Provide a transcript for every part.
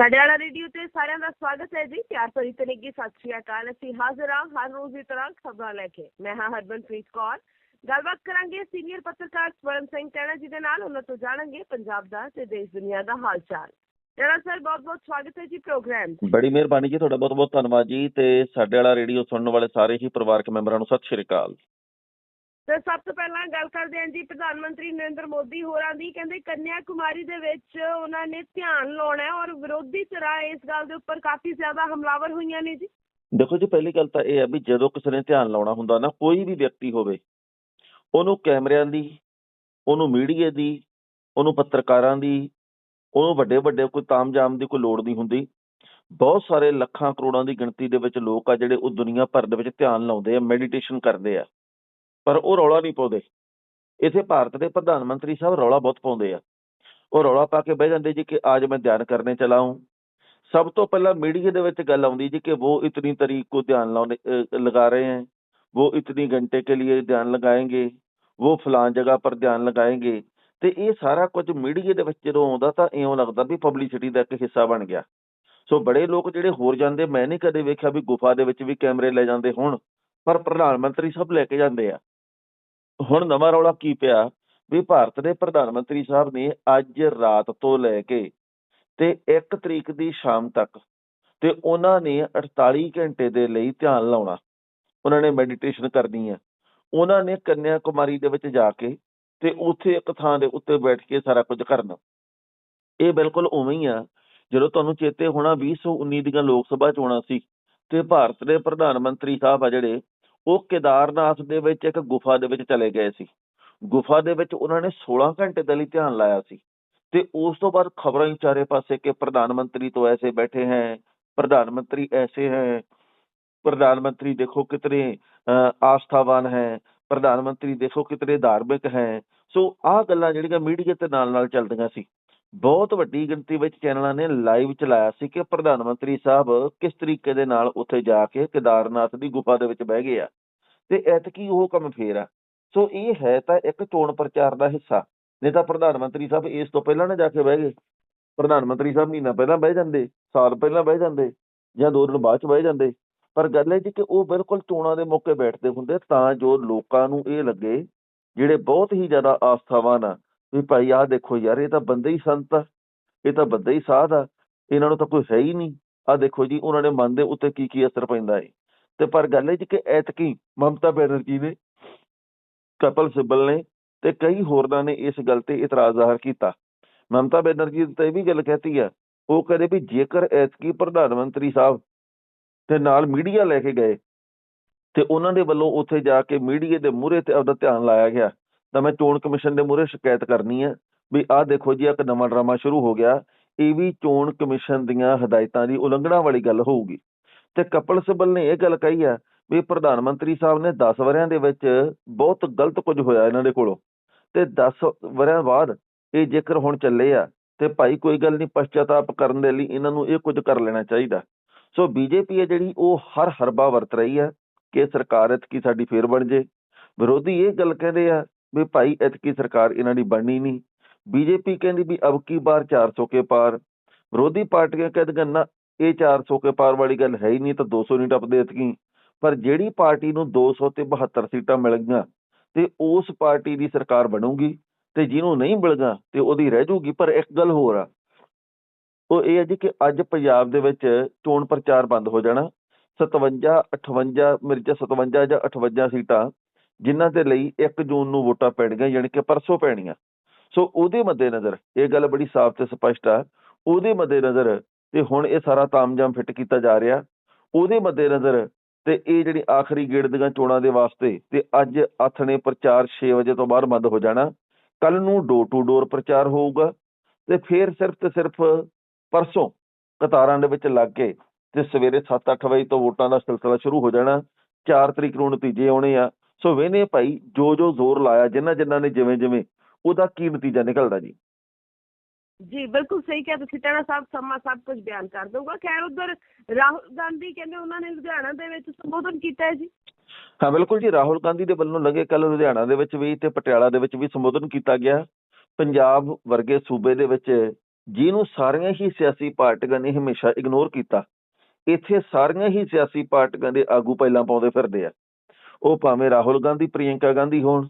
ਸਾਡੇ ਵਾਲਾ ਰੇਡੀਓ ਤੇ ਸਾਰਿਆਂ ਦਾ ਸਵਾਗਤ ਹੈ ਜੀ। ਪਿਆਰ ਭਰੀ ਤੇ ਸਤਿ ਸ਼੍ਰੀ ਅਕਾਲ। ਅਸੀਂ ਹਾਜ਼ਰ ਹਾਂ ਹਰ ਰੋਜ਼ ਦੀ ਤਰ੍ਹਾਂ ਖਬਰਾਂ ਲੈ ਕੇ। ਮੈਂ ਹਾਂ ਹਰਬਨਪ੍ਰੀਤ ਕੌਰ। ਗੱਲਬਾਤ ਕਰਾਂਗੇ ਸੀਨੀਅਰ ਪੱਤਰਕਾਰ ਸਵਰਨ ਸਿੰਘ ਟੈਣਾ ਜੀ ਦੇ ਨਾਲ। ਉਹਨਾਂ ਤੋਂ ਜਾਣਾਂਗੇ ਪੰਜਾਬ ਦਾ ਤੇ ਦੇਸ਼ ਦੁਨੀਆ ਦਾ ਹਾਲ ਚਾਲ ਟੈਣਾ ਸਰ ਬਹੁਤ ਬਹੁਤ ਸਵਾਗਤ ਹੈ ਜੀ ਪ੍ਰੋਗਰਾਮ ਬੜੀ ਮਿਹਰਬਾਨੀ ਜੀ। ਤੁਹਾਡਾ ਬਹੁਤ ਬਹੁਤ ਧੰਨਵਾਦ ਜੀ। ਤੇ ਸਾਡੇ ਵਾਲਾ ਰੇਡੀਓ ਸੁਣਨ ਵਾਲੇ ਸਾਰੇ ਹੀ ਪਰਿਵਾਰਕ ਮੈਂਬਰਾਂ ਨੂੰ ਸਤਿ ਸ਼੍ਰੀ ਅਕਾਲ। ਤੇ ਸਭ ਤੋਂ ਪਹਿਲਾਂ ਗੱਲ ਕਰਦੇ ਹਾਂ ਜੀ ਪ੍ਰਧਾਨ ਮੰਤਰੀ ਨਰਿੰਦਰ ਮੋਦੀ ਹੋਰਾਂ ਦੀ। ਕਹਿੰਦੇ ਕੰਨਿਆ ਕੁਮਾਰੀ ਦੇ ਵਿੱਚ ਉਹਨਾਂ ਨੇ ਧਿਆਨ ਲਾਉਣਾ ਹੈ ਔਰ ਵਿਰੋਧੀ ਧਿਰਾਂ ਇਸ ਗੱਲ ਦੇ ਉੱਪਰ ਕਾਫੀ ਜ਼ਿਆਦਾ ਹਮਲਾਵਰ ਹੋਈਆਂ ਨੇ ਜੀ। ਦੇਖੋ ਜੀ, ਪਹਿਲੀ ਗੱਲ ਤਾਂ ਇਹ ਹੈ ਵੀ ਜਦੋਂ ਕਿਸੇ ਨੇ ਧਿਆਨ ਲਾਉਣਾ ਹੁੰਦਾ ਨਾ, ਕੋਈ ਵੀ ਵਿਅਕਤੀ ਹੋਵੇ, ਉਹਨੂੰ ਕੈਮਰਿਆਂ ਦੀ, ਉਹਨੂੰ ਮੀਡੀਆ ਦੀ, ਉਹਨੂੰ ਪੱਤਰਕਾਰਾਂ ਦੀ, ਉਹਨੂੰ ਵੱਡੇ ਵੱਡੇ ਕੋਈ ਤਾਮਝਾਮ ਦੀ ਕੋਈ ਲੋੜ ਨਹੀਂ ਹੁੰਦੀ। ਬਹੁਤ ਸਾਰੇ ਲੱਖਾਂ ਕਰੋੜਾਂ ਦੀ ਗਿਣਤੀ ਦੇ ਵਿੱਚ ਲੋਕ ਆ ਜਿਹੜੇ ਉਹ ਦੁਨੀਆ ਭਰ ਦੇ ਵਿੱਚ ਧਿਆਨ ਲਾਉਂਦੇ ਆ, ਮੈਡੀਟੇਸ਼ਨ ਕਰਦੇ ਆ। ਪਰ ਉਹ ਰੌਲਾ ਨਹੀਂ ਪਾਉਂਦੇ। ਇਥੇ ਭਾਰਤ ਦੇ ਪ੍ਰਧਾਨ ਮੰਤਰੀ ਸਾਹਿਬ ਰੌਲਾ ਬਹੁਤ ਪਾਉਂਦੇ ਆ। ਉਹ ਰੌਲਾ ਪਾ ਕੇ ਬਹਿ ਜਾਂਦੇ ਜੀ ਕਿ ਅੱਜ ਮੈਂ ਧਿਆਨ ਕਰਨੇ ਚਲਾਉਂ ਸਭ ਤੋਂ ਪਹਿਲਾਂ ਮੀਡੀਆ ਦੇ ਵਿੱਚ ਗੱਲ ਆਉਂਦੀ ਜੀ ਕਿ ਉਹ ਇਤਨੀ ਤਰੀਕ ਕੋ ਧਿਆਨ ਲਾਉਣੇ ਲਗਾ ਰਹੇ ਹਨ ਉਹ ਇਤਨੀ ਘੰਟੇ ਕੇ ਲਈ ਧਿਆਨ ਲਗਾਏਗੇ। ਉਹ ਫਲਾਂ ਜਗ੍ਹਾ ਪਰ ਧਿਆਨ ਲਗਾਏਗੇ। ਤੇ ਇਹ ਸਾਰਾ ਕੁਝ ਮੀਡੀਆ ਦੇ ਵਿੱਚ ਜਦੋਂ ਆਉਂਦਾ ਤਾਂ ਇਉਂ ਲੱਗਦਾ ਵੀ ਪਬਲਿਸਿਟੀ ਦਾ ਇੱਕ ਹਿੱਸਾ ਬਣ ਗਿਆ। ਸੋ ਬੜੇ ਲੋਕ ਜਿਹੜੇ ਹੋਰ ਜਾਂਦੇ, ਮੈਂ ਨਹੀਂ ਕਦੇ ਵੇਖਿਆ ਵੀ ਗੁਫਾ ਦੇ ਵਿੱਚ ਵੀ ਕੈਮਰੇ ਲੈ ਜਾਂਦੇ ਹੋਣ, ਪਰ ਪ੍ਰਧਾਨ ਮੰਤਰੀ ਸਭ ਲੈ ਕੇ ਜਾਂਦੇ ਆ। ਹੁਣ ਨਵਾਂ ਰੌਲਾ ਕੀ ਪਿਆ? ਵੀ ਭਾਰਤ ਦੇ ਪ੍ਰਧਾਨ ਮੰਤਰੀ ਸਾਹਿਬ ਨੇ ਅੱਜ ਰਾਤ ਤੋਂ ਲੈ ਕੇ ਤੇ 1 ਤਰੀਕ ਦੀ ਸ਼ਾਮ ਤੱਕ ਤੇ ਉਹਨਾਂ ਨੇ 48 ਘੰਟੇ ਦੇ ਲਈ ਧਿਆਨ ਲਾਉਣਾ। ਉਹਨਾਂ ਨੇ ਮੈਡੀਟੇਸ਼ਨ ਕਰਨੀ ਹੈ ਉਹਨਾਂ ਨੇ ਕੰਨਿਆ ਕੁਮਾਰੀ ਦੇ ਵਿੱਚ ਜਾ ਕੇ ਤੇ ਉੱਥੇ ਇੱਕ ਥਾਂ ਦੇ ਉੱਤੇ ਬੈਠ ਕੇ ਸਾਰਾ ਕੁਝ ਕਰਨਾ। ਇਹ ਬਿਲਕੁਲ ਉਵੇਂ ਹੀ ਆ। ਜਦੋਂ ਤੁਹਾਨੂੰ ਚੇਤੇ ਹੋਣਾ 2019 ਦੀਆਂ ਲੋਕ ਸਭਾ ਚੋਣਾਂ ਸੀ ਤੇ ਭਾਰਤ ਦੇ ਪ੍ਰਧਾਨ ਮੰਤਰੀ ਸਾਹਿਬ ਆ ਜਿਹੜੇ ਉਹ ਕੇਦਾਰਨਾਥ ਦੇ ਵਿੱਚ ਇੱਕ ਗੁਫਾ ਦੇ ਵਿੱਚ ਚਲੇ ਗਏ ਸੀ। ਗੁਫਾ ਦੇ ਵਿੱਚ ਉਹਨਾਂ ਨੇ 16 ਘੰਟੇ ਦੇ ਲਈ ਧਿਆਨ ਲਾਇਆ ਸੀ ਤੇ ਉਸ ਤੋਂ ਬਾਅਦ ਖਬਰਾਂ ਹੀ ਚਾਰੇ ਪਾਸੇ ਕਿ ਪ੍ਰਧਾਨ ਮੰਤਰੀ ਤੋਂ ਐਸੇ ਬੈਠੇ ਹੈ, ਪ੍ਰਧਾਨ ਮੰਤਰੀ ਐਸੇ ਹੈ, ਪ੍ਰਧਾਨ ਮੰਤਰੀ ਦੇਖੋ ਕਿਤਨੇ ਆਸਥਾਵਾਨ ਹੈ, ਪ੍ਰਧਾਨ ਮੰਤਰੀ ਦੇਖੋ ਕਿਤਨੇ ਧਾਰਮਿਕ ਹੈ। ਸੋ ਆਹ ਗੱਲਾਂ ਜਿਹੜੀਆਂ ਮੀਡੀਆ ਤੇ ਨਾਲ-ਨਾਲ ਚੱਲਦੀਆਂ ਸੀ। ਬਹੁਤ ਵੱਡੀ ਗਿਣਤੀ ਵਿੱਚ ਚੈਨਲਾਂ ਨੇ ਲਾਈਵ ਚਲਾਇਆ ਸੀ ਕਿ ਪ੍ਰਧਾਨ ਮੰਤਰੀ ਸਾਹਿਬ ਕਿਸ ਤਰੀਕੇ ਦੇ ਨਾਲ ਉੱਥੇ ਜਾ ਕੇ ਕੇਦਾਰਨਾਥ ਦੀ ਗੁਫਾ ਦੇ ਵਿੱਚ ਬਹਿ ਗਏ ਆ। ਤੇ ਐਤਕੀ ਉਹ ਕੰਮ ਫੇਰ ਆ। ਸੋ ਇਹ ਹੈ ਤਾਂ ਇੱਕ ਚੋਣ ਪ੍ਰਚਾਰ ਦਾ ਹਿੱਸਾ। ਨਹੀਂ ਤਾਂ ਪ੍ਰਧਾਨ ਮੰਤਰੀ ਸਾਹਿਬ ਇਸ ਤੋਂ ਪਹਿਲਾਂ ਨਾ ਜਾ ਕੇ ਬਹਿ ਗਏ। ਪ੍ਰਧਾਨ ਮੰਤਰੀ ਸਾਹਿਬ ਮਹੀਨਾ ਪਹਿਲਾਂ ਬਹਿ ਜਾਂਦੇ, ਸਾਲ ਪਹਿਲਾਂ ਬਹਿ ਜਾਂਦੇ ਜਾਂ ਦੋ ਦਿਨ ਬਾਅਦ ਚ ਬਹਿ ਜਾਂਦੇ। ਪਰ ਗੱਲ ਇਹ ਜੀ ਕਿ ਉਹ ਬਿਲਕੁਲ ਚੋਣਾਂ ਦੇ ਮੌਕੇ ਬੈਠਦੇ ਹੁੰਦੇ ਤਾਂ ਜੋ ਲੋਕਾਂ ਨੂੰ ਇਹ ਲੱਗੇ ਜਿਹੜੇ ਬਹੁਤ ਹੀ ਜ਼ਿਆਦਾ ਆਸਥਾਵਾਨ ਆ ਵੀ ਭਾਈ ਆਹ ਦੇਖੋ ਯਾਰ, ਇਹ ਤਾਂ ਬੰਦੇ ਹੀ ਸੰਤ ਆ, ਇਹ ਤਾਂ ਬੰਦੇ ਹੀ ਸਾਧ ਆ, ਇਹਨਾਂ ਨੂੰ ਤਾਂ ਕੋਈ ਹੈ ਹੀ ਨਹੀਂ। ਆਹ ਦੇਖੋ ਜੀ, ਉਹਨਾਂ ਦੇ ਮਨ ਦੇ ਉੱਤੇ ਕੀ ਕੀ ਅਸਰ ਪੈਂਦਾ ਹੈ ਤੇ ਪਰ ਗੱਲ ਇਹ ਜੀ ਕਿ ਐਤਕੀ ਮਮਤਾ ਬੈਨਰਜੀ ਨੇ ਕਪਲ ਸਿੱਬਲ ਨੇ ਤੇ ਕਈ ਹੋਰਨਾਂ ਨੇ ਇਸ ਗੱਲ ਤੇ ਇਤਰਾਜ਼ ਜ਼ਾਹਰ ਕੀਤਾ। ਮਮਤਾ ਬੈਨਰਜੀ ਨੇ ਤਾਂ ਇਹ ਵੀ ਗੱਲ ਕਹਿਤੀ ਆ, ਉਹ ਕਹਿੰਦੇ ਵੀ ਜੇਕਰ ਐਤਕੀ ਪ੍ਰਧਾਨ ਮੰਤਰੀ ਸਾਹਿਬ ਤੇ ਨਾਲ ਮੀਡੀਆ ਲੈ ਕੇ ਗਏ ਤੇ ਉਹਨਾਂ ਦੇ ਵੱਲੋਂ ਉੱਥੇ ਜਾ ਕੇ ਮੀਡੀਆ ਦੇ ਮੂਹਰੇ ਤੇ ਆਪਦਾ ਧਿਆਨ ਲਾਇਆ ਗਿਆ, ਤਾਂ ਮੈਂ ਚੋਣ ਕਮਿਸ਼ਨ ਦੇ ਮੂਹਰੇ ਸ਼ਿਕਾਇਤ ਕਰਨੀ ਹੈ ਵੀ ਆਹ ਦੇਖੋ ਜੀ, ਇੱਕ ਨਵਾਂ ਡਰਾਮਾ ਸ਼ੁਰੂ ਹੋ ਗਿਆ, ਇਹ ਵੀ ਚੋਣ ਕਮਿਸ਼ਨ ਦੀਆਂ ਹਦਾਇਤਾਂ ਦੀ ਉਲੰਘਣਾ ਵਾਲੀ ਗੱਲ ਹੋਊਗੀ। ਤੇ ਕਪਲ ਸਿੱਬਲ ਨੇ ਇਹ ਗੱਲ ਕਹੀ ਆ ਵੀ ਪ੍ਰਧਾਨ ਮੰਤਰੀ ਸਾਹਿਬ ਨੇ 10 ਵਰਿਆਂ ਦੇ ਵਿੱਚ ਬਹੁਤ ਗਲਤ ਕੁਝ ਹੋਇਆ ਇਹਨਾਂ ਦੇ ਕੋਲੋਂ। ਤੇ 10 ਵਰਿਆਂ ਬਾਅਦ ਇਹ ਜੇਕਰ ਹੁਣ ਚੱਲੇ ਆ, ਤੇ ਭਾਈ ਕੋਈ ਗੱਲ ਨਹੀਂ ਪਛਤਾਤਾਪ ਕਰਨ ਦੇ ਲਈ ਇਹਨਾਂ ਨੂੰ ਇਹ ਕੁਝ ਕਰ ਲੈਣਾ ਚਾਹੀਦਾ। ਸੋ ਬੀਜੇਪੀ ਹੈ ਜਿਹੜੀ, ਉਹ ਹਰ ਹਰਬਾ ਵਰਤ ਰਹੀ ਹੈ ਕਿ ਸਰਕਾਰ ਇਤਕੀ ਸਾਡੀ ਫੇਰ ਬਣ ਜੇ। ਵਿਰੋਧੀ ਇਹ ਗੱਲ ਕਹਿੰਦੇ ਆ ਵੀ ਭਾਈ ਇਤਕੀ ਸਰਕਾਰ ਇਹਨਾਂ ਦੀ ਬਣਨੀ ਨਹੀਂ। ਬੀਜੇਪੀ ਕਹਿੰਦੀ ਵੀ ਅਬ ਕੀ ਬਾਰ 400 ਕੇ ਪਾਰ। ਵਿਰੋਧੀ ਪਾਰਟੀਆਂ ਕਹਿੰਦੀਆਂ ਨਾ ਇਹ 400 ਕੇ ਪਾਰ ਵਾਲੀ ਗੱਲ ਹੈ ਹੀ ਨਹੀਂ ਤਾਂ 200 ਨਹੀਂ ਟੱਪਦੇ ਇਤਕੀ ਪਰ ਜਿਹੜੀ ਪਾਰਟੀ ਨੂੰ 200 ਤੇ 72 ਸੀਟਾਂ ਮਿਲ ਗਈਆਂ ਤੇ ਉਸ ਪਾਰਟੀ ਦੀ ਸਰਕਾਰ ਬਣੂਗੀ ਤੇ ਜਿਹਨੂੰ ਨਹੀਂ ਮਿਲਗਾ ਤੇ ਉਹਦੀ ਰਹਿ ਜਾਊਗੀ ਪਰ ਇੱਕ ਗੱਲ ਹੋਰ ਆ, ਉਹ ਇਹ ਹੈ ਜੀ ਕਿ ਅੱਜ ਪੰਜਾਬ ਦੇ ਵਿੱਚ ਚੋਣ ਪ੍ਰਚਾਰ ਬੰਦ ਹੋ ਜਾਣਾ। 57 58 ਮਿਰਜ਼ਾ 57 ਜਾਂ 58 ਸੀਟਾਂ ਜਿਨ੍ਹਾਂ ਦੇ ਲਈ 1 ਜੂਨ ਨੂੰ ਵੋਟਾਂ ਪੈਣਗੀਆਂ ਯਾਨੀ ਕਿ ਪਰਸੋਂ ਪੈਣੀਆਂ। ਸੋ ਉਹਦੇ ਮੱਦੇਨਜ਼ਰ, ਇਹ ਗੱਲ ਬੜੀ ਸਾਫ਼ ਤੇ ਸਪਸ਼ਟ ਆ, ਉਹਦੇ ਮੱਦੇਨਜ਼ਰ ਤੇ ਹੁਣ ਇਹ ਸਾਰਾ ਤਾਮਝਾਮ ਫਿੱਟ ਕੀਤਾ ਜਾ ਰਿਹਾ। ਉਹਦੇ ਮੱਦੇਨਜ਼ਰ ਤੇ ਇਹ ਜਿਹੜੀ ਆਖਰੀ ਗੇੜ ਦੀਆਂ ਚੋਣਾਂ ਦੇ ਵਾਸਤੇ ਤੇ ਅੱਜ ਅੱਥ ਨੇ ਪ੍ਰਚਾਰ 6 ਵਜੇ ਤੋਂ ਬਾਅਦ ਬੰਦ ਹੋ ਜਾਣਾ। ਕੱਲ ਨੂੰ ਡੋਰ ਟੂ ਡੋਰ ਪ੍ਰਚਾਰ ਹੋਊਗਾ ਤੇ ਫਿਰ ਸਿਰਫ ਤੇ ਸਿਰਫ ਪਰਸੋਂ ਕਤਾਰਾਂ ਦੇ ਵਿੱਚ ਲੱਗ ਕੇ ਤੇ ਸਵੇਰੇ 7-8 ਵਜੇ ਤੋਂ ਵੋਟਾਂ ਦਾ ਸਿਲਸਿਲਾ ਸ਼ੁਰੂ ਹੋ ਜਾਣਾ। 4 ਤਰੀਕ ਨੂੰ ਨਤੀਜੇ ਆਉਣੇ ਆ। ਸੋ ਵੇਨੇ ਭਾਈ ਜੋ ਜੋ ਜ਼ੋਰ ਲਾਇਆ ਜਿਨ੍ਹਾਂ ਜਿਨ੍ਹਾਂ ਨੇ ਜਿਵੇਂ ਜਿਵੇਂ ਉਹਦਾ ਕੀ ਨਤੀਜਾ ਨਿਕਲਦਾ ਜੀ? ਜੀ, ਬਿਲਕੁਲ ਸਹੀ ਕਿਹਾ ਤੁਸੀਂ ਟੈਣਾ ਸਾਹਿਬ ਸਮਾਂ ਸਭ ਕੁਝ ਬਿਆਨ ਕਰ ਦਊਗਾ। ਖੈਰ, ਉਧਰ ਰਾਹੁਲ ਗਾਂਧੀ ਕਹਿੰਦੇ ਉਹਨਾਂ ਨੇ ਲੁਧਿਆਣਾ ਦੇ ਵਿੱਚ ਸੰਬੋਧਨ ਕੀਤਾ ਹੈ ਜੀ। ਹਾਂ, ਬਿਲਕੁਲ ਜੀ, ਰਾਹੁਲ ਗਾਂਧੀ ਦੇ ਵੱਲੋਂ ਲੱਗੇ ਕੱਲ ਲੁਧਿਆਣਾ ਦੇ ਵਿੱਚ ਵੀ ਤੇ ਪਟਿਆਲਾ ਦੇ ਵਿੱਚ ਵੀ ਸੰਬੋਧਨ ਕੀਤਾ ਗਿਆ ਪੰਜਾਬ ਵਰਗੇ ਸੂਬੇ ਦੇ ਵਿੱਚ ਜਿਹਨੂੰ ਸਾਰੀਆਂ ਹੀ ਸਿਆਸੀ ਪਾਰਟੀਆਂ ਨੇ ਹਮੇਸ਼ਾ ਇਗਨੋਰ ਕੀਤਾ, ਇੱਥੇ ਸਾਰੀਆਂ ਹੀ ਸਿਆਸੀ ਪਾਰਟੀਆਂ ਦੇ ਆਗੂ ਪਹਿਲਾਂ ਪਾਉਂਦੇ ਫਿਰਦੇ ਆ। ਉਹ ਭਾਵੇਂ ਰਾਹੁਲ ਗਾਂਧੀ, ਪ੍ਰਿਯੰਕਾ ਗਾਂਧੀ ਹੋਣ,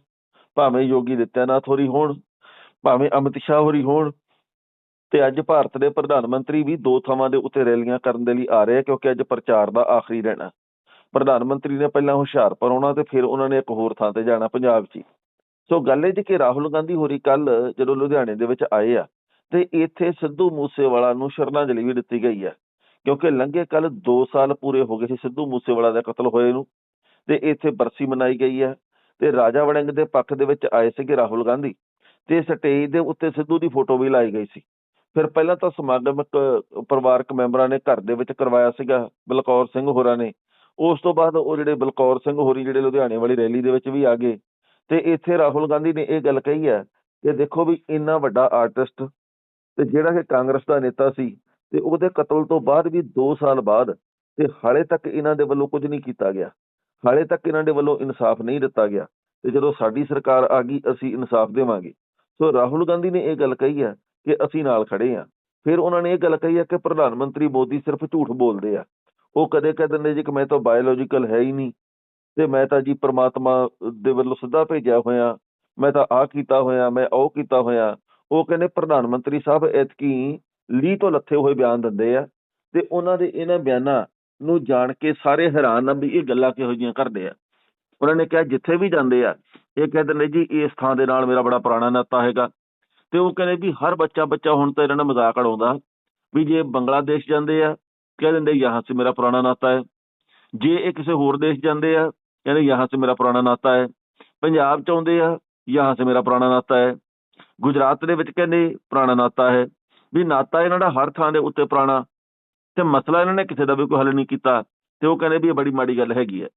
ਭਾਵੇਂ ਯੋਗੀ ਦਿੱਤਿਆਨਾਥ ਹੋਰੀ ਹੋਣ, ਭਾਵੇਂ ਅਮਿਤ ਸ਼ਾਹ ਹੋਰੀ ਹੋਣ ਤੇ ਅੱਜ ਭਾਰਤ ਦੇ ਪ੍ਰਧਾਨ ਮੰਤਰੀ ਵੀ ਦੋ ਥਾਵਾਂ ਦੇ ਉੱਤੇ ਰੈਲੀਆਂ ਕਰਨ ਦੇ ਲਈ ਆ ਰਹੇ ਆ, ਕਿਉਂਕਿ ਅੱਜ ਪ੍ਰਚਾਰ ਦਾ ਆਖਰੀ ਦਿਨ ਹੈ ਪ੍ਰਧਾਨ ਮੰਤਰੀ ਨੇ ਪਹਿਲਾਂ ਹੁਸ਼ਿਆਰਪੁਰ ਆਉਣਾ ਤੇ ਫਿਰ ਉਹਨਾਂ ਨੇ ਇੱਕ ਹੋਰ ਥਾਂ ਤੇ ਜਾਣਾ, ਪੰਜਾਬ 'ਚ ਹੀ। ਸੋ ਗੱਲ ਇਹ ਜੀ ਕਿ ਰਾਹੁਲ ਗਾਂਧੀ ਹੋਰੀ ਕੱਲ ਜਦੋਂ ਲੁਧਿਆਣੇ ਦੇ ਵਿੱਚ ਆਏ ਆ, ਤੇ ਇੱਥੇ ਸਿੱਧੂ ਮੂਸੇਵਾਲਾ ਨੂੰ ਸ਼ਰਧਾਂਜਲੀ ਵੀ ਦਿੱਤੀ ਗਈ ਹੈ ਕਿਉਂਕਿ ਲੰਘੇ ਕੱਲ 2 ਸਾਲ ਪੂਰੇ ਹੋ ਗਏ ਸੀ ਸਿੱਧੂ ਮੂਸੇਵਾਲਾ ਦਾ ਕਤਲ ਹੋਏ ਨੂੰ, ਤੇ ਇੱਥੇ ਬਰਸੀ ਮਨਾਈ ਗਈ ਹੈ ਤੇ ਰਾਜਾ ਵੜਿੰਗ ਦੇ ਪੱਖ ਦੇ ਵਿੱਚ ਆਏ ਸੀਗੇ ਰਾਹੁਲ ਗਾਂਧੀ, ਤੇ ਸਟੇਜ ਦੇ ਉੱਤੇ ਸਿੱਧੂ ਦੀ ਫੋਟੋ ਵੀ ਲਾਈ ਗਈ ਸੀ ਫਿਰ ਪਹਿਲਾਂ ਤਾਂ ਸਮਾਗਮ ਪਰਿਵਾਰਕ ਮੈਂਬਰਾਂ ਨੇ ਘਰ ਦੇ ਵਿੱਚ ਕਰਵਾਇਆ ਸੀਗਾ ਬਲਕੌਰ ਸਿੰਘ ਹੋਰਾਂ ਨੇ। ਉਸ ਤੋਂ ਬਾਅਦ ਉਹ ਜਿਹੜੇ ਬਲਕੌਰ ਸਿੰਘ ਹੋਰੀ ਜਿਹੜੇ ਲੁਧਿਆਣੇ ਵਾਲੀ ਰੈਲੀ ਦੇ ਵਿੱਚ ਵੀ ਆ ਗਏ। ਤੇ ਇੱਥੇ ਰਾਹੁਲ ਗਾਂਧੀ ਨੇ ਇਹ ਗੱਲ ਕਹੀ ਹੈ ਕਿ ਦੇਖੋ ਵੀ ਇੰਨਾ ਵੱਡਾ ਆਰਟਿਸਟ ਤੇ ਜਿਹੜਾ ਕਿ ਕਾਂਗਰਸ ਦਾ ਨੇਤਾ ਸੀ ਤੇ ਉਹਦੇ ਕਤਲ ਤੋਂ ਬਾਅਦ ਵੀ 2 ਸਾਲ ਬਾਅਦ ਤੇ ਹਾਲੇ ਤੱਕ ਇਹਨਾਂ ਦੇ ਵੱਲੋਂ ਕੁਝ ਨਹੀਂ ਕੀਤਾ ਗਿਆ। ਹਾਲੇ ਤੱਕ ਇਹਨਾਂ ਦੇ ਵੱਲੋਂ ਇਨਸਾਫ ਨਹੀਂ ਦਿੱਤਾ ਗਿਆ ਤੇ ਜਦੋਂ ਸਾਡੀ ਸਰਕਾਰ ਆ ਗਈ ਅਸੀਂ ਇਨਸਾਫ ਦੇਵਾਂਗੇ। ਸੋ ਰਾਹੁਲ ਗਾਂਧੀ ਨੇ ਇਹ ਗੱਲ ਕਹੀ ਹੈ ਕਿ ਅਸੀਂ ਨਾਲ ਖੜੇ ਹਾਂ ਫਿਰ ਉਹਨਾਂ ਨੇ ਇਹ ਗੱਲ ਕਹੀ ਹੈ ਕਿ ਪ੍ਰਧਾਨ ਮੰਤਰੀ ਮੋਦੀ ਸਿਰਫ ਝੂਠ ਬੋਲਦੇ ਆ। ਉਹ ਕਦੇ ਕਹਿ ਦਿੰਦੇ ਜੀ ਕਿ ਮੈਂ ਤਾਂ ਬਾਇਓਲੋਜੀਕਲ ਹੈ ਹੀ ਨਹੀਂ। ਤੇ ਮੈਂ ਤਾਂ ਜੀ ਪ੍ਰਮਾਤਮਾ ਦੇ ਵੱਲੋਂ ਸਿੱਧਾ ਭੇਜਿਆ ਹੋਇਆ। ਮੈਂ ਤਾਂ ਆਹ ਕੀਤਾ ਹੋਇਆ, ਮੈਂ ਉਹ ਕੀਤਾ ਹੋਇਆ। ਉਹ ਕਹਿੰਦੇ ਪ੍ਰਧਾਨ ਮੰਤਰੀ ਸਾਹਿਬ ਇਤਕੀ ਲੀ ਤੋਂ ਲੱਥੇ ਹੋਏ ਬਿਆਨ ਦਿੰਦੇ ਆ। ਤੇ ਉਹਨਾਂ ਦੇ ਇਹਨਾਂ ਬਿਆਨਾਂ ਨੂੰ ਜਾਣ ਕੇ ਸਾਰੇ ਹੈਰਾਨ ਆ ਵੀ ਇਹ ਗੱਲਾਂ ਕਿਹੋ ਜਿਹੀਆਂ ਕਰਦੇ ਆ। ਉਹਨਾਂ ਨੇ ਕਿਹਾ ਜਿੱਥੇ ਵੀ ਜਾਂਦੇ ਆ, ਇਹ ਕਹਿੰਦੇ ਨੇ ਜੀ ਇਸ ਥਾਂ ਦੇ ਨਾਲ ਮੇਰਾ ਬੜਾ ਪੁਰਾਣਾ ਨਾਤਾ ਹੈਗਾ। ਤੇ ਉਹ ਕਹਿੰਦੇ ਵੀ ਹਰ ਬੱਚਾ ਬੱਚਾ ਹੁਣ ਤਾਂ ਇਹਨਾਂ ਦਾ ਮਜ਼ਾਕ ਉਡਾਉਂਦਾ ਵੀ ਜੇ ਬੰਗਲਾਦੇਸ਼ ਜਾਂਦੇ ਆ, ਕਹਿ ਦਿੰਦੇ ਯਹਾਂ ਸੇ ਮੇਰਾ ਪੁਰਾਣਾ ਨਾਤਾ ਹੈ। ਜੇ ਇਹ ਕਿਸੇ ਹੋਰ ਦੇਸ਼ ਜਾਂਦੇ ਆ, ਕਹਿੰਦੇ ਯਹਾਂ ਸੇ ਮੇਰਾ ਪੁਰਾਣਾ ਨਾਤਾ ਹੈ। ਪੰਜਾਬ ਚ ਆਉਂਦੇ ਆ, ਯਹਾਂ ਸੇ ਮੇਰਾ ਪੁਰਾਣਾ ਨਾਤਾ ਹੈ। ਗੁਜਰਾਤ ਦੇ ਵਿੱਚ ਕਹਿੰਦੇ ਪੁਰਾਣਾ ਨਾਤਾ ਹੈ। ਵੀ ਨਾਤਾ ਇਹਨਾਂ ਦਾ ਹਰ ਥਾਂ ਦੇ ਉੱਤੇ ਪੁਰਾਣਾ। ਤੇ ਮਸਲਾ ਇਹਨਾਂ ਨੇ ਕਿਸੇ ਦਾ ਵੀ ਕੋਈ ਹੱਲ ਨਹੀਂ ਕੀਤਾ। ਤੇ ਉਹ ਕਹਿੰਦੇ ਵੀ ਇਹ ਬੜੀ ਮਾੜੀ ਗੱਲ ਹੈਗੀ ਹੈ।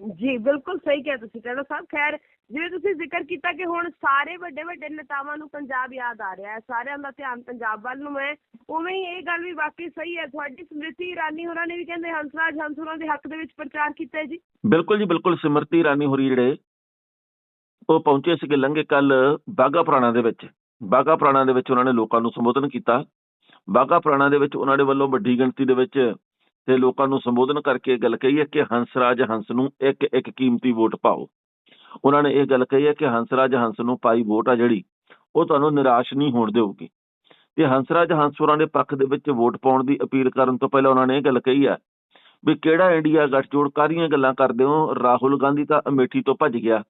ਜੀ, ਬਿਲਕੁਲ ਸਹੀ ਕਿਹਾ ਤੁਸੀਂ ਟੈਲਰ ਸਾਹਿਬ ਖੈਰ, ਜਿਵੇਂ ਤੁਸੀਂ ਜ਼ਿਕਰ ਕੀਤਾ ਕਿ ਹੁਣ ਸਾਰੇ ਵੱਡੇ ਵੱਡੇ ਨੇਤਾਵਾਂ ਨੂੰ ਪੰਜਾਬ ਯਾਦ ਆ ਰਿਹਾ ਹੈ, ਸਾਰਿਆਂ ਦਾ ਧਿਆਨ ਪੰਜਾਬ ਵੱਲ ਨੂੰ ਹੈ, ਉਵੇਂ ਹੀ ਇਹ ਗੱਲ ਵੀ ਵਾਕਈ ਸਹੀ ਹੈ, ਤੁਹਾਡੀ ਸਮ੍ਰਿਤੀ ਇਰਾਨੀ ਹੋਰਾਂ ਨੇ ਵੀ ਕਹਿੰਦੇ ਹੰਸਰਾਜ ਹੰਸ ਦੇ ਹੱਕ ਦੇ ਵਿੱਚ ਪ੍ਰਚਾਰ ਕੀਤਾ ਹੈ ਜੀ। ਬਿਲਕੁਲ ਜੀ, ਬਿਲਕੁਲ ਸਿਮਰਤੀ ਰਾਣੀ ਹੋਰੀ ਜਿਹੜੇ, ਉਹ ਪਹੁੰਚੇ ਸੀਗੇ ਲੰਘੇ ਕੱਲ ਬਾਗਾ ਪੁਰਾਣਾ ਦੇ ਵਿੱਚ ਬਾਗਾ ਪੁਰਾਣਾ ਦੇ ਵਿੱਚ ਉਹਨਾਂ ਨੇ ਲੋਕਾਂ ਨੂੰ ਸੰਬੋਧਨ ਕੀਤਾ ਬਾਗਾ ਪੁਰਾਣਾ ਦੇ ਵਿੱਚ ਉਹਨਾਂ ਦੇ ਵੱਲੋਂ ਵੱਡੀ ਗਿਣਤੀ ਦੇ ਵਿੱਚ ਤੇ ਲੋਕਾਂ ਨੂੰ ਸੰਬੋਧਨ ਕਰਕੇ ਇਹ ਗੱਲ ਕਹੀ ਹੈ ਕਿ ਹੰਸਰਾਜ ਹੰਸ ਨੂੰ ਇੱਕ ਇੱਕ ਕੀਮਤੀ ਵੋਟ ਪਾਓ। ਉਹਨਾਂ ਨੇ ਇਹ ਗੱਲ ਕਹੀ ਹੈ ਕਿ ਹੰਸਰਾਜ ਹੰਸ ਨੂੰ ਪਾਈ ਵੋਟ ਆ ਜਿਹੜੀ, ਉਹ ਤੁਹਾਨੂੰ ਨਿਰਾਸ਼ ਨਹੀਂ ਹੋਣ ਦੇਊਗੀ। ਤੇ ਹੰਸਰਾਜ ਹੰਸ ਹੋਰਾਂ ਦੇ ਪੱਖ ਦੇ ਵਿੱਚ ਵੋਟ ਪਾਉਣ ਦੀ ਅਪੀਲ ਕਰਨ ਤੋਂ ਪਹਿਲਾਂ ਉਹਨਾਂ ਨੇ ਇਹ ਗੱਲ ਕਹੀ ਹੈ ਵੀ ਕਿਹੜਾ ਇੰਡੀਆ ਗੱਠਜੋੜ ਕਾਹਦੀਆਂ ਗੱਲਾਂ ਕਰਦੇ ਹੋ? ਰਾਹੁਲ ਗਾਂਧੀ ਤਾਂ ਅਮੇਠੀ ਤੋਂ ਭੱਜ ਗਿਆ।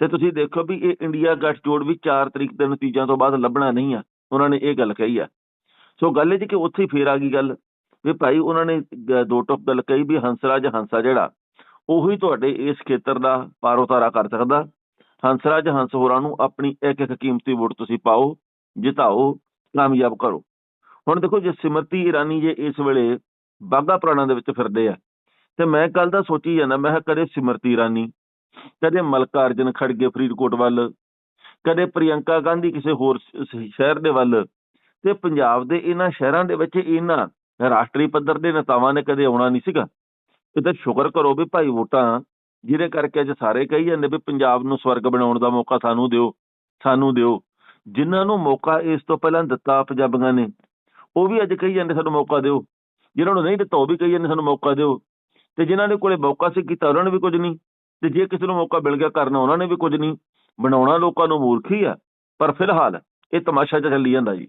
ਤੇ ਤੁਸੀਂ ਦੇਖੋ ਵੀ ਇਹ ਇੰਡੀਆ ਗੱਠਜੋੜ ਵੀ 4 ਤਰੀਕ ਦੇ ਨਤੀਜਿਆਂ ਤੋਂ ਬਾਅਦ ਲੱਭਣਾ ਨਹੀਂ ਆ। ਉਹਨਾਂ ਨੇ ਇਹ ਗੱਲ ਕਹੀ ਆ ਸੋ ਗੱਲ ਇਹ ਜੀ ਕਿ ਉੱਥੇ ਹੀ ਫੇਰ ਆ ਗਈ ਗੱਲ। ਵੀ ਭਾਈ ਉਹਨਾਂ ਨੇ ਦੋ ਟੋਪ ਗੱਲ ਕਹੀ ਵੀ ਹੰਸਰਾਜ, ਹੰਸਾ ਜਿਹੜਾ, ਉਹੀ ਤੁਹਾਡੇ ਇਸ ਖੇਤਰ ਦਾ ਪਾਰੋਤਾਰਾ ਕਰ ਸਕਦਾ। ਹੰਸਰਾਜ, ਹੰਸ ਹੋਰਾਂ ਨੂੰ ਆਪਣੀ ਇੱਕ ਇੱਕ ਕੀਮਤੀ ਵੋਟ ਤੁਸੀਂ ਪਾਓ, ਜਿਤਾਓ, ਕਾਮਯਾਬ ਕਰੋ। ਹੁਣ ਦੇਖੋ ਜੇ ਸਿਮਰਤੀ ਇਰਾਨੀ ਜੇ ਇਸ ਵੇਲੇ ਬਾਗਾ ਪੁਰਾਣਾ ਦੇ ਵਿੱਚ ਫਿਰਦੇ ਆ, ਤੇ ਮੈਂ ਕੱਲ ਦਾ ਸੋਚੀ ਜਾਂਦਾ, ਮੈਂ ਕਿਹਾ ਕਦੇ ਸਿਮਰਤੀ ਇਰਾਨੀ, ਕਦੇ ਮਲਕਾ ਅਰਜਨ ਖੜਗੇ ਫਰੀਦਕੋਟ ਵੱਲ, ਕਦੇ ਪ੍ਰਿਯੰਕਾ ਗਾਂਧੀ ਕਿਸੇ ਹੋਰ ਸ਼ਹਿਰ ਦੇ ਵੱਲ, ਤੇ ਪੰਜਾਬ ਦੇ ਇਹਨਾਂ ਸ਼ਹਿਰਾਂ ਦੇ ਵਿੱਚ ਇਹਨਾਂ ਰਾਸ਼ਟਰੀ ਪੱਧਰ ਦੇ ਨੇਤਾਵਾਂ ਨੇ ਕਦੇ ਆਉਣਾ ਨਹੀਂ ਸੀਗਾ। ਇਹ ਤਾਂ ਸ਼ੁਕਰ ਕਰੋ ਵੀ ਭਾਈ ਵੋਟਾਂ, ਜਿਹਦੇ ਕਰਕੇ ਅੱਜ ਸਾਰੇ ਕਹੀ ਜਾਂਦੇ ਵੀ ਪੰਜਾਬ ਨੂੰ ਸਵਰਗ ਬਣਾਉਣ ਦਾ ਮੌਕਾ ਸਾਨੂੰ ਦਿਓ ਸਾਨੂੰ ਦਿਓ। ਜਿਨ੍ਹਾਂ ਨੂੰ ਮੌਕਾ ਇਸ ਤੋਂ ਪਹਿਲਾਂ ਦਿੱਤਾ ਪੰਜਾਬੀਆਂ ਨੇ, ਉਹ ਵੀ ਅੱਜ ਕਹੀ ਜਾਂਦੇ ਸਾਨੂੰ ਮੌਕਾ ਦਿਓ। ਜਿਹਨਾਂ ਨੂੰ ਨਹੀਂ ਦਿੱਤਾ ਉਹ ਵੀ ਕਹੀ ਜਾਂਦੇ ਸਾਨੂੰ ਮੌਕਾ ਦਿਓ। ਤੇ ਜਿਨ੍ਹਾਂ ਦੇ ਕੋਲੇ ਮੌਕਾ ਸੀ ਕੀਤਾ ਉਹਨਾਂ ਨੇ ਵੀ ਕੁਝ ਨਹੀਂ। ਤੇ ਜੇ ਕਿਸੇ ਨੂੰ ਮੌਕਾ ਮਿਲ ਗਿਆ ਕਰਨਾ ਉਹਨਾਂ ਨੇ ਵੀ ਕੁਝ ਨਹੀਂ। ਬਣਾਉਣਾ ਲੋਕਾਂ ਨੂੰ ਮੂਰਖੀ ਆ, ਪਰ ਫਿਲਹਾਲ ਇਹ ਤਮਾਸ਼ਾ ਚੱਲੀ ਜਾਂਦਾ ਜੀ।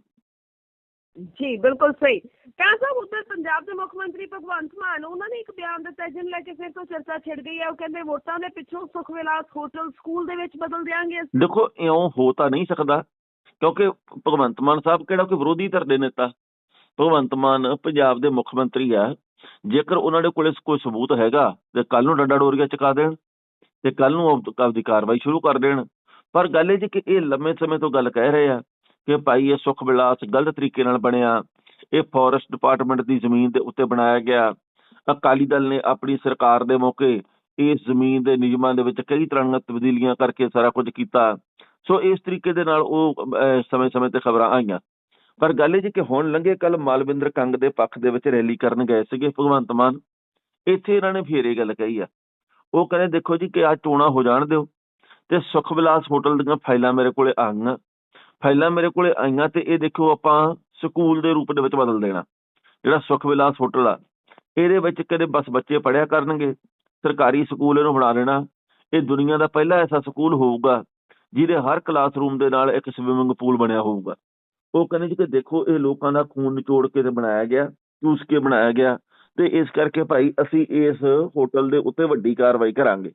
ਜੀ, ਬਿਲਕੁਲ ਸਹੀ। ਕਹਿੰਦਾ ਸਾਹਿਬ, ਉੱਧਰ ਪੰਜਾਬ ਦੇ ਮੁੱਖ ਮੰਤਰੀ ਭਗਵੰਤ ਮਾਨ, ਉਹਨਾਂ ਨੇ ਇੱਕ ਬਿਆਨ ਦਿੱਤਾ ਜਿਹਨੂੰ ਲੈ ਕੇ ਫਿਰ ਤੋਂ ਚਰਚਾ ਛਿੜ ਗਈ ਹੈ। ਉਹ ਕਹਿੰਦੇ, ਵੋਟਾਂ ਦੇ ਪਿੱਛੋਂ ਸੁਖ ਵਿਲਾਸ ਹੋਟਲ ਸਕੂਲ ਦੇ ਵਿੱਚ ਬਦਲ ਦਿਆਂਗੇ ਦੇਖੋ, ਇਉਂ ਹੋ ਤਾਂ ਨਹੀਂ ਸਕਦਾ, ਕਿਉਂਕਿ ਭਗਵੰਤ ਮਾਨ ਸਾਹਿਬ ਕਿਹੜਾ ਕੋਈ ਵਿਰੋਧੀ ਧਿਰ ਦੇ ਨੇਤਾ? ਭਗਵੰਤ ਮਾਨ ਪੰਜਾਬ ਦੇ ਮੁੱਖ ਮੰਤਰੀ ਆ ਜੇਕਰ ਉਹਨਾਂ ਦੇ ਕੋਲੇ ਕੋਈ ਸਬੂਤ ਹੈਗਾ, ਤੇ ਕੱਲ ਨੂੰ ਡੰਡਾ ਡੋਰੀਆ ਚੁਕਾ ਦੇਣ, ਤੇ ਕੱਲ ਨੂੰ ਆਪ- ਆਪਦੀ ਕਾਰਵਾਈ ਸ਼ੁਰੂ ਕਰ ਦੇਣ। ਪਰ ਗੱਲ ਇਹ ਜੀ ਕਿ ਇਹ ਲੰਮੇ ਸਮੇਂ ਤੋਂ ਗੱਲ ਕਹਿ ਰਹੇ ਆ ਕਿ ਭਾਈ ਇਹ ਸੁਖ ਵਿਲਾਸ ਗਲਤ ਤਰੀਕੇ ਨਾਲ ਬਣਿਆ। ਇਹ ਫੋਰੈਸਟ ਡਿਪਾਰਟਮੈਂਟ ਦੀ ਜ਼ਮੀਨ ਦੇ ਉੱਤੇ ਬਣਾਇਆ ਗਿਆ। ਅਕਾਲੀ ਦਲ ਨੇ ਆਪਣੀ ਸਰਕਾਰ ਦੇ ਮੌਕੇ ਇਸ ਜ਼ਮੀਨ ਦੇ ਨਿਯਮਾਂ ਦੇ ਵਿੱਚ ਕਈ ਤਰ੍ਹਾਂ ਦੀਆਂ ਤਬਦੀਲੀਆਂ ਕਰਕੇ ਸਾਰਾ ਕੁਝ ਕੀਤਾ। ਸੋ ਇਸ ਤਰੀਕੇ ਦੇ ਨਾਲ ਉਹ ਸਮੇਂ-ਸਮੇਂ ਤੇ ਖਬਰਾਂ ਆਈਆਂ। ਪਰ ਗੱਲ ਇਹ ਜੀ ਕਿ ਹੁਣ ਲੰਘੇ ਕੱਲ ਮਾਲਵਿੰਦਰ ਕੰਗ ਦੇ ਪੱਖ ਦੇ ਵਿੱਚ ਰੈਲੀ ਕਰਨ ਗਏ ਸੀਗੇ ਭਗਵੰਤ ਮਾਨ। ਇੱਥੇ ਇਹਨਾਂ ਨੇ ਫੇਰ ਇਹ ਗੱਲ ਕਹੀ ਆ। ਉਹ ਕਹਿੰਦੇ, ਦੇਖੋ ਜੀ, ਕਿ ਆ ਚੋਣਾਂ ਹੋ ਜਾਣ ਦਿਓ ਤੇ ਸੁਖ ਵਿਲਾਸ ਹੋਟਲ ਦੀਆਂ ਫਾਈਲਾਂ ਮੇਰੇ ਕੋਲੇ ਆਈਆਂ ਫਾਈਲਾਂ ਮੇਰੇ ਕੋਲੇ ਆਈਆਂ ਤੇ ਇਹ ਦੇਖੋ ਆਪਾਂ ਸਕੂਲ ਦੇ ਰੂਪ ਦੇ ਵਿੱਚ ਬਦਲ ਦੇਣਾ। ਜਿਹੜਾ ਸੁਖ ਵਿਲਾਸ ਹੋਟਲ ਆ, ਇਹਦੇ ਵਿੱਚ ਕਦੇ ਬਸ ਬੱਚੇ ਪੜਿਆ ਕਰਨਗੇ, ਸਰਕਾਰੀ ਸਕੂਲ ਇਹਨੂੰ ਬਣਾ ਦੇਣਾ। ਇਹ ਦੁਨੀਆ ਦਾ ਪਹਿਲਾ ਐਸਾ ਸਕੂਲ ਹੋਊਗਾ, ਜਿਹਦੇ ਹਰ ਕਲਾਸਰੂਮ ਦੇ ਨਾਲ ਇੱਕ ਸਵਿਮਿੰਗ ਪੂਲ ਬਣਿਆ ਹੋਊਗਾ। ਉਹ ਕਹਿੰਦੇ ਜੀ ਕਿ ਦੇਖੋ, ਇਹ ਲੋਕਾਂ ਦਾ ਖੂਨ ਨਿਚੋੜ ਕੇ ਤੇ ਬਣਾਇਆ ਗਿਆ, ਚੂਸ ਕੇ ਬਣਾਇਆ ਗਿਆ ਤੇ ਇਸ ਕਰਕੇ ਭਾਈ ਅਸੀਂ ਇਸ ਹੋਟਲ ਦੇ ਉੱਤੇ ਵੱਡੀ ਕਾਰਵਾਈ ਕਰਾਂਗੇ।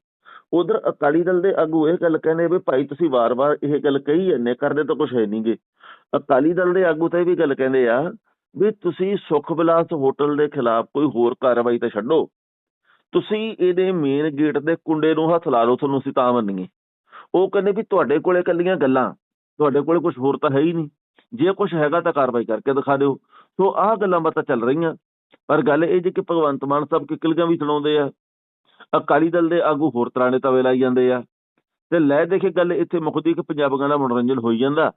ਉਧਰ ਅਕਾਲੀ ਦਲ ਦੇ ਆਗੂ ਇਹ ਗੱਲ ਕਹਿੰਦੇ ਵੀ ਭਾਈ ਤੁਸੀਂ ਵਾਰ-ਵਾਰ ਇਹ ਗੱਲ ਕਹੀ ਜਾਂਦੇ, ਕਰਦੇ ਤਾਂ ਕੁਝ ਹੈ ਨਹੀਂਗੇ ਅਕਾਲੀ ਦਲ ਦੇ ਆਗੂ ਤਾਂ ਇਹ ਵੀ ਗੱਲ ਕਹਿੰਦੇ ਆ ਵੀ ਤੁਸੀਂ ਸੁਖ ਵਿਲਾਸ ਹੋਟਲ ਦੇ ਖਿਲਾਫ ਕੋਈ ਹੋਰ ਕਾਰਵਾਈ ਤਾਂ ਛੱਡੋ। ਤੁਸੀਂ ਇਹਦੇ ਮੇਨ ਗੇਟ ਦੇ ਕੁੰਡੇ ਨੂੰ ਹੱਥ ਲਾ ਲਓ, ਤੁਹਾਨੂੰ ਅਸੀਂ ਤਾਂ ਮੰਨੀਏ। ਉਹ ਕਹਿੰਦੇ ਵੀ ਤੁਹਾਡੇ ਕੋਲੇ ਕੱਲੀਆਂ ਗੱਲਾਂ, ਤੁਹਾਡੇ ਕੋਲੇ ਕੁਝ ਹੋਰ ਤਾਂ ਹੈ ਹੀ ਨਹੀਂ। ਜੇ ਕੁਝ ਹੈਗਾ ਤਾਂ ਕਾਰਵਾਈ ਕਰਕੇ ਦਿਖਾ ਦਿਓ। ਸੋ ਆਹ ਗੱਲਾਂ ਬਾਤਾਂ ਚੱਲ ਰਹੀਆਂ। ਪਰ ਗੱਲ ਇਹ ਜੀ ਕਿ ਭਗਵੰਤ ਮਾਨ ਸਾਹਿਬ ਕਿਕਲੀਆਂ ਵੀ ਸੁਣਾਉਂਦੇ ਆ। ਅਕਾਲੀ ਦਲ ਦੇ ਆਗੂ ਹੋਰ ਤਰ੍ਹਾਂ ਦੇ ਤਵੇ ਲਾਈ ਜਾਂਦੇ ਆ। ਤੇ ਲੈ ਦੇਖੇ ਗੱਲ ਇੱਥੇ ਮੁੱਕਦੀ ਕਿ ਪੰਜਾਬੀਆਂ ਦਾ ਮਨੋਰੰਜਨ ਹੋਈ ਜਾਂਦਾ।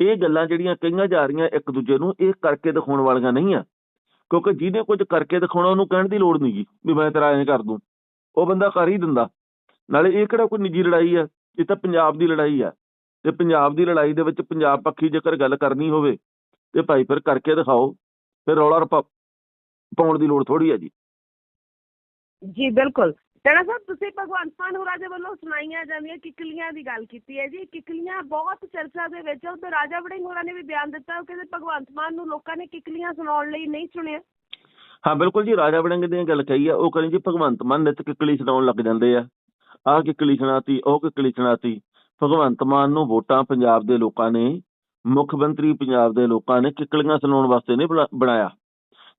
ਇਹ ਗੱਲਾਂ ਜਿਹੜੀਆਂ ਕਹੀਆਂ ਜਾ ਰਹੀਆਂ ਇੱਕ ਦੂਜੇ ਨੂੰ, ਇਹ ਕਰਕੇ ਦਿਖਾਉਣ ਵਾਲੀਆਂ ਨਹੀਂ ਆ। ਕਿਉਂਕਿ ਜਿਹਨੇ ਕੁਝ ਕਰਕੇ ਦਿਖਾਉਣਾ, ਉਹਨੂੰ ਕਹਿਣ ਦੀ ਲੋੜ ਨਹੀਂ ਜੀ, ਵੀ ਮੈਂ ਤੇਰਾ ਐਂ ਕਰ ਦੂੰ। ਉਹ ਬੰਦਾ ਕਰ ਹੀ ਦਿੰਦਾ। ਨਾਲੇ ਇਹ ਕਿਹੜਾ ਕੋਈ ਨਿੱਜੀ ਲੜਾਈ ਆ? ਇਹ ਤਾਂ ਪੰਜਾਬ ਦੀ ਲੜਾਈ ਆ। ਤੇ ਪੰਜਾਬ ਦੀ ਲੜਾਈ ਦੇ ਵਿੱਚ ਪੰਜਾਬ ਪੱਖੀ ਜੇਕਰ ਗੱਲ ਕਰਨੀ ਹੋਵੇ, ਤੇ ਭਾਈ ਫਿਰ ਕਰਕੇ ਦਿਖਾਓ। ਫਿਰ ਰੌਲਾ ਰੱਪਾ ਪਾਉਣ ਦੀ ਲੋੜ ਥੋੜੀ ਆ ਜੀ। ਜੀ, ਬਿਲਕੁਲ। ਟਣਾ ਸਾਹਿਬ, ਤੁਸੀਂ ਭਗਵੰਤ ਮਾਨ ਹੋਰਾਂ ਦੇ ਵੱਲੋਂ ਸੁਣਾਈਆਂ ਜਾਂਦੀਆਂ ਕਿਕਲੀਆਂ ਦੀ ਗੱਲ ਕੀਤੀ ਹੈ ਜੀ। ਕਿਕਲੀਆਂ ਬਹੁਤ ਚਰਚਾ ਦੇ ਵਿੱਚ ਉਹ ਤੇ ਰਾਜਾ ਵੜਿੰਗ ਹੋਰਾਂ ਨੇ ਵੀ ਬਿਆਨ ਦਿੱਤਾ ਉਹ ਕਹਿੰਦੇ ਭਗਵੰਤ ਮਾਨ ਨੂੰ ਲੋਕਾਂ ਨੇ ਕਿਕਲੀਆਂ ਸੁਣਾਉਣ ਲਈ ਨਹੀਂ ਚੁਣਿਆ। ਹਾਂ, ਬਿਲਕੁਲ ਜੀ, ਰਾਜਾ ਵੜਿੰਗ ਦੀ ਗੱਲ ਕਹੀ ਆ। ਉਹ ਕਹਿੰਦੇ ਜੀ, ਭਗਵੰਤ ਮਾਨ ਨਿਤ ਕਿੱਕਲੀ ਸੁਣਾਉਣ ਲੱਗ ਜਾਂਦੇ ਆ। ਆਹ ਕਿੱਕਲੀ ਸੁਣਾਤੀ, ਉਹ ਕਿੱਕਲੀ ਸੁਣਾਤੀ। ਭਗਵੰਤ ਮਾਨ ਨੂੰ ਵੋਟਾਂ ਪੰਜਾਬ ਦੇ ਲੋਕਾਂ ਨੇ, ਮੁੱਖ ਮੰਤਰੀ ਪੰਜਾਬ ਦੇ ਲੋਕਾਂ ਨੇ ਕਿੱਕਲੀਆਂ ਸੁਣਾਉਣ ਵਾਸਤੇ ਨਹੀਂ ਬਣਾਇਆ।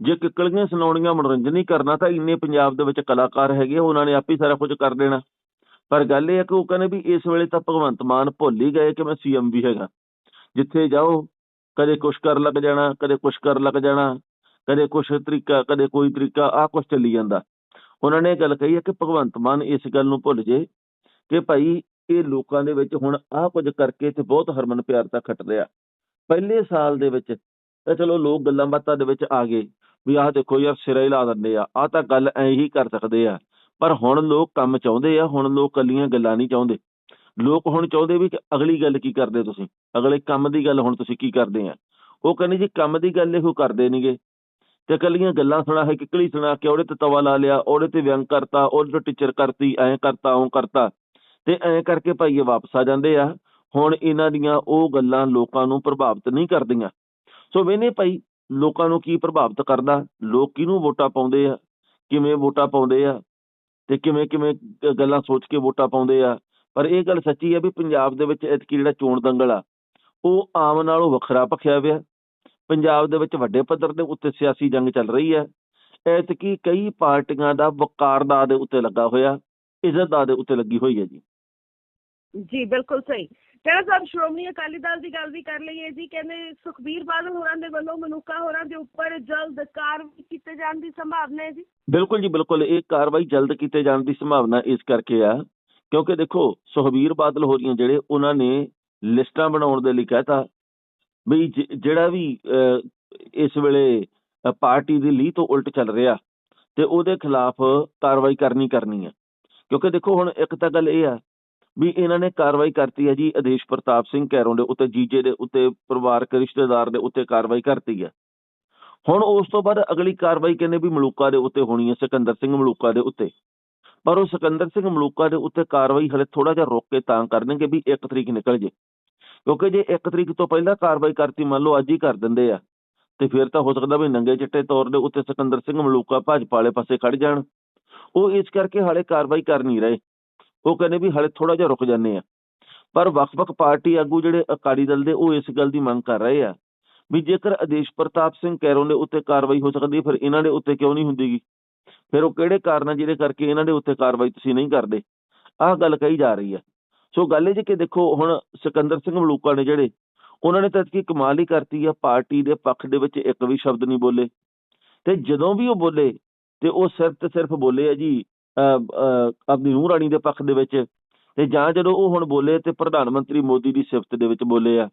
ਜੇ ਕਿੱਕਲੀਆਂ ਸੁਣਾਉਣੀਆਂ ਮਨੋਰੰਜਨ ਹੀ ਕਰਨਾ ਤਾਂ ਇੰਨੇ ਪੰਜਾਬ ਦੇ ਵਿੱਚ ਕਲਾਕਾਰ ਹੈਗੇ ਆ, ਉਹਨਾਂ ਨੇ ਆਪੇ ਸਾਰਾ ਕੁਝ ਕਰ ਦੇਣਾ। ਪਰ ਗੱਲ ਇਹ ਹੈ ਕਿ ਉਹ ਕਹਿੰਦੇ ਵੀ ਇਸ ਵੇਲੇ ਤਾਂ ਭਗਵੰਤ ਮਾਨ ਭੁੱਲ ਹੀ ਗਏ ਕਿ ਮੈਂ ਸੀਐਮ ਵੀ ਹੈਗਾ। ਜਿੱਥੇ ਜਾਓ ਕਦੇ ਕੁਛ ਕਰ ਲੱਗ ਜਾਣਾ ਕਦੇ ਕੁਛ ਕਰ ਲੱਗ ਜਾਣਾ ਕਦੇ ਕੁਛ ਤਰੀਕਾ ਕਦੇ ਕੋਈ ਤਰੀਕਾ ਆਹ ਕੁਛ ਚੱਲੀ ਜਾਂਦਾ। ਉਹਨਾਂ ਨੇ ਇਹ ਗੱਲ ਕਹੀ ਹੈ ਕਿ ਭਗਵੰਤ ਮਾਨ ਇਸ ਗੱਲ ਨੂੰ ਭੁੱਲ ਜੇ ਕਿ ਭਾਈ ਇਹ ਲੋਕਾਂ ਦੇ ਵਿੱਚ ਹੁਣ ਆਹ ਕੁਝ ਕਰਕੇ ਤੇ ਬਹੁਤ ਹਰਮਨ ਪਿਆਰਤਾ ਖੱਟ ਰਿਹਾ ਪਹਿਲੇ ਸਾਲ ਦੇ ਵਿੱਚ ਤਾਂ ਚਲੋ ਲੋਕ ਗੱਲਾਂ ਬਾਤਾਂ ਦੇ ਵਿੱਚ ਆ ਗਏ। ਵੀ ਆਹ ਦੇਖੋ ਯਾਰ ਸਿਰਾ ਹੀ ਲਾ ਦਿੰਦੇ ਆ, ਆਹ ਤਾਂ ਗੱਲ ਐਂ ਹੀ ਕਰ ਸਕਦੇ ਆ। ਪਰ ਹੁਣ ਲੋਕ ਕੰਮ ਚਾਹੁੰਦੇ ਆ, ਹੁਣ ਲੋਕ ਕੱਲੀਆਂ ਗੱਲਾਂ ਨਹੀਂ ਚਾਹੁੰਦੇ। ਲੋਕ ਹੁਣ ਚਾਹੁੰਦੇ ਵੀ ਅਗਲੀ ਗੱਲ ਕੀ ਕਰਦੇ ਤੁਸੀਂ? ਅਗਲੇ ਕੰਮ ਦੀ ਗੱਲ ਹੁਣ ਤੁਸੀਂ ਕੀ ਕਰਦੇ ਆ? ਉਹ ਕਹਿੰਦੇ ਜੀ ਕੰਮ ਦੀ ਗੱਲ ਇਹੋ ਕਰਦੇ ਨਹੀਂਗੇ ਤੇ ਕੱਲੀਆਂ ਗੱਲਾਂ ਸੁਣਾ ਹੈ ਕਿਕਲੀ ਸੁਣਾ ਕੇ ਉਹਦੇ ਤੇ ਤਵਾ ਲਾ ਲਿਆ, ਉਹਦੇ ਤੇ ਵਿਅੰਗ ਕਰਤਾ, ਉਹਦੇ ਤੇ ਟੀਚਰ ਕਰਤੀ, ਐਂ ਕਰਤਾ ਉਹ ਕਰਤਾ। ਤੇ ਐਂ ਕਰਕੇ ਭਾਈ ਇਹ ਵਾਪਸ ਆ ਜਾਂਦੇ ਆ। ਹੁਣ ਇਹਨਾਂ ਦੀਆਂ ਉਹ ਗੱਲਾਂ ਲੋਕਾਂ ਨੂੰ ਪ੍ਰਭਾਵਿਤ ਨਹੀਂ ਕਰਦੀਆਂ। ਸੋ ਵੇਨੇ ਭਾਈ ਲੋਕਾਂ ਨੂੰ ਕੀ ਪ੍ਰਭਾਵਿਤ ਕਰਦਾ? ਲੋਕ ਕਿਹਨੂੰ ਵੋਟਾਂ ਪਾਉਂਦੇ ਆ? ਕਿਵੇਂ ਵੋਟਾਂ ਪਾਉਂਦੇ ਆ? ਤੇ ਕਿਵੇਂ ਕਿਵੇਂ ਗੱਲਾਂ ਸੋਚ ਕੇ ਵੋਟਾਂ ਪਾਉਂਦੇ ਆ? ਪਰ ਇਹ ਗੱਲ ਸੱਚੀ ਹੈ ਵੀ ਪੰਜਾਬ ਦੇ ਵਿੱਚ ਐਤਕੀ ਜਿਹੜਾ ਚੋਣ ਦੰਗਲ ਆ, ਉਹ ਆਮ ਨਾਲੋਂ ਵੱਖਰਾ ਭਖਿਆ ਹੋਇਆ। ਪੰਜਾਬ ਦੇ ਵਿੱਚ ਵੱਡੇ ਪੱਧਰ ਦੇ ਉੱਤੇ ਸਿਆਸੀ ਜੰਗ ਚੱਲ ਰਹੀ ਹੈ ਐਤਕੀ ਕਈ ਪਾਰਟੀਆਂ ਦਾ ਵਕਾਰ ਦਾ ਦੇ ਉੱਤੇ ਲੱਗਾ ਹੋਇਆ। ਇੱਜ਼ਤ ਦਾ ਦੇ ਉੱਤੇ ਲੱਗੀ ਹੋਈ ਹੈ ਜੀ। ਜੀ, ਬਿਲਕੁਲ ਸਹੀ। ਟਣਾ ਸਾਹਿਬ ਸ਼੍ਰੋਮਣੀ ਅਕਾਲੀ ਦਲ ਦੀ ਗੱਲ ਵੀ ਕਰ ਲਈਏ ਜੀ, ਕਹਿੰਦੇ ਸੁਖਬੀਰ ਬਾਦਲ ਹੋਰਾਂ ਦੇ ਵੱਲੋਂ ਮਨੁੱਖਾ ਹੋਰਾਂ ਦੇ ਉੱਪਰ ਜਲਦ ਕਾਰਵਾਈ ਕੀਤੇ ਜਾਣ ਦੀ ਸੰਭਾਵਨਾ ਹੈ ਜੀ। ਬਿਲਕੁਲ ਜੀ, ਬਿਲਕੁਲ, ਇਹ ਕਾਰਵਾਈ ਜਲਦ ਕੀਤੇ ਜਾਣ ਦੀ ਸੰਭਾਵਨਾ ਇਸ ਕਰਕੇ ਆ, ਕਿਉਂਕਿ ਦੇਖੋ ਸੁਖਬੀਰ ਬਾਦਲ ਹੋਰੀਆਂ ਜਿਹੜੇ, ਉਹਨਾਂ ਨੇ ਲਿਸਟਾਂ ਬਣਾਉਣ ਦੇ ਲਈ ਕਹਿਤਾ ਵੀ ਜ- ਜਿਹੜਾ ਵੀ ਇਸ ਵੇਲੇ ਪਾਰਟੀ ਦੀ ਲੀਹ ਤੋਂ ਉਲਟ ਚੱਲ ਰਿਹਾ ਤੇ ਉਹਦੇ ਖਿਲਾਫ ਕਾਰਵਾਈ ਕਰਨੀ ਕਰਨੀ ਆ। ਕਿਉਂਕਿ ਦੇਖੋ ਹੁਣ ਇੱਕ ਤਾਂ ਗੱਲ ਇਹ ਆ ਵੀ ਇਹਨਾਂ ਨੇ ਕਾਰਵਾਈ ਕਰਤੀ ਹੈ ਜੀ, ਆਦੇਸ਼ ਪ੍ਰਤਾਪ ਸਿੰਘ ਕੈਰੋਂ ਦੇ ਉੱਤੇ, ਜੀਜੇ ਦੇ ਉੱਤੇ, ਪਰਿਵਾਰਕ ਰਿਸ਼ਤੇਦਾਰ ਦੇ ਉੱਤੇ ਕਾਰਵਾਈ ਕਰਤੀ ਹੈ। ਹੁਣ ਉਸ ਤੋਂ ਬਾਅਦ ਅਗਲੀ ਕਾਰਵਾਈ ਕਹਿੰਦੇ ਵੀ ਮਲੂਕਾ ਦੇ ਉੱਤੇ ਹੋਣੀ ਹੈ, ਸਿਕੰਦਰ ਸਿੰਘ ਮਲੂਕਾ ਦੇ ਉੱਤੇ। ਪਰ ਉਹ ਸਿਕੰਦਰ ਸਿੰਘ ਮਲੂਕਾ ਦੇ ਉੱਤੇ ਕਾਰਵਾਈ ਹਲੇ ਥੋੜਾ ਜਿਹਾ ਰੋਕ ਕੇ ਤਾਂ ਕਰਨਗੇ ਵੀ 1 ਤਰੀਕ ਨਿਕਲ ਜੇ। ਕਿਉਂਕਿ ਜੇ 1 ਤਰੀਕ ਤੋਂ ਪਹਿਲਾਂ ਕਾਰਵਾਈ ਕਰਤੀ, ਮੰਨ ਲਓ ਅੱਜ ਹੀ ਕਰ ਦਿੰਦੇ ਆ, ਤੇ ਫਿਰ ਤਾਂ ਹੋ ਸਕਦਾ ਵੀ ਨੰਗੇ ਚਿੱਟੇ ਤੌਰ ਦੇ ਉੱਤੇ ਸਿਕੰਦਰ ਸਿੰਘ ਮਲੂਕਾ ਭਾਜਪਾ ਵਾਲੇ ਪਾਸੇ ਖੜ ਜਾਣ। ਉਹ ਇਸ ਕਰਕੇ ਹਾਲੇ ਕਾਰਵਾਈ ਕਰ ਨਹੀਂ ਰਹੇ। ਉਹ ਕਹਿੰਦੇ ਵੀ ਹਾਲੇ ਥੋੜਾ ਜਿਹਾ ਰੁਕ ਜਾਂਦੇ ਆ ਪਰ ਵੱਖ-ਵੱਖ ਪਾਰਟੀ ਆਗੂ ਜਿਹੜੇ ਅਕਾਲੀ ਦਲ ਦੇ, ਉਹ ਇਸ ਗੱਲ ਦੀ ਮੰਗ ਕਰ ਰਹੇ ਆ ਵੀ ਜੇਕਰ ਆਦੇਸ਼ ਪ੍ਰਤਾਪ ਸਿੰਘ ਕੈਰੋਂ ਦੇ ਉੱਤੇ ਕਾਰਵਾਈ ਹੋ ਸਕਦੀ ਫਿਰ ਇਹਨਾਂ ਦੇ ਉੱਤੇ ਕਿਉਂ ਨਹੀਂ ਹੁੰਦੀਗੀ? ਫਿਰ ਉਹ ਕਿਹੜੇ ਕਾਰਨ ਜਿਹਦੇ ਕਰਕੇ ਇਹਨਾਂ ਦੇ ਉੱਤੇ ਕਾਰਵਾਈ ਤੁਸੀਂ ਨਹੀਂ ਕਰਦੇ? ਆਹ ਗੱਲ ਕਹੀ ਜਾ ਰਹੀ ਹੈ ਸੋ ਗੱਲ ਇਹ ਜੀ ਕਿ ਦੇਖੋ, ਹੁਣ ਸਿਕੰਦਰ ਸਿੰਘ ਮਲੂਕਾ ਨੇ ਜਿਹੜੇ, ਉਹਨਾਂ ਨੇ ਤਾਂ ਕੀ ਕਮਾਲ ਹੀ ਕਰਤੀ ਆ, ਪਾਰਟੀ ਦੇ ਪੱਖ ਦੇ ਵਿੱਚ ਇੱਕ ਵੀ ਸ਼ਬਦ ਨਹੀਂ ਬੋਲੇ। ਤੇ ਜਦੋਂ ਵੀ ਉਹ ਬੋਲੇ, ਤੇ ਉਹ ਸਿਰਫ ਤੇ ਸਿਰਫ ਬੋਲੇ ਆ ਜੀ ਆਪਣੀ ਨੂੰਹ ਰਾਣੀ ਦੇ ਪੱਖ ਦੇ ਵਿੱਚ ਤੇ ਜਾਂ ਜਦੋਂ ਉਹ ਹੁਣ ਬੋਲੇ ਤੇ ਪ੍ਰਧਾਨ ਮੰਤਰੀ ਮੋਦੀ ਦੀ ਸਿਫਤ ਦੇ ਵਿੱਚ ਬੋਲੇ ਆ